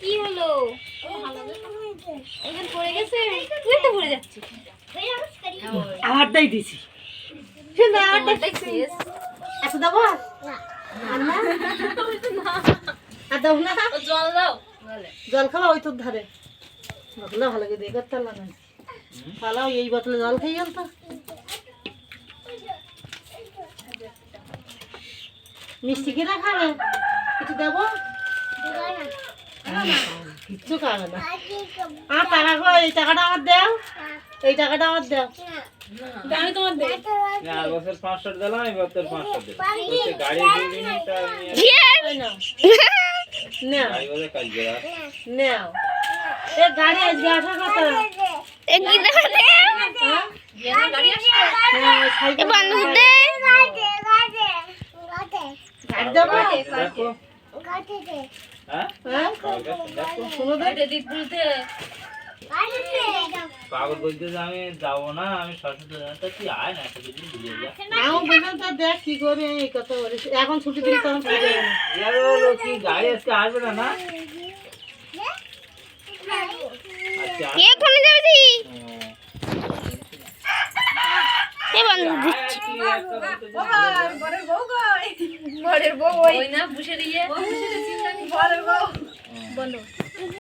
কি হলো পড়ে গেছে তুই তো পড়ে যাচ্ছিস আওয়ারটাই দিছি শুনে আওয়ারটা আমারটাই শেষ। এত দেবো? আর না? আর দেবো না? জল দাও। জল খাওয়া ওই তোর ধারে। বোতলে ভালো করে দেখে পালাও এই বোতলে জল খাই তো। মিষ্টি কিনা খাবে কিছু দেবো? কিচ্ছু খাবে না। আর টাকা গো এই টাকাটা আমার দাও। এই টাকাটা আমার দাও। আমি তোমার আর বছর দিলাম দিলাম গাড়ি গাড়ি কাজ করা এ গাড়ি আজকে আসার কথা গাড়ি হ্যাঁ দেখো শোনো তো পাগল বলতে যে আমি যাব না আমি সরস্বতী তা তুই আয় না যা। তো দেখ কি করে এই কথা বলিস। এখন ছুটি দিলে তখন কি গাড়ি আজকে আসবে না না আচ্ছা কে কোনে যাবে তুই এ দিচ্ছি বরের বউ ওই না বুসে দিয়ে। বন্ধু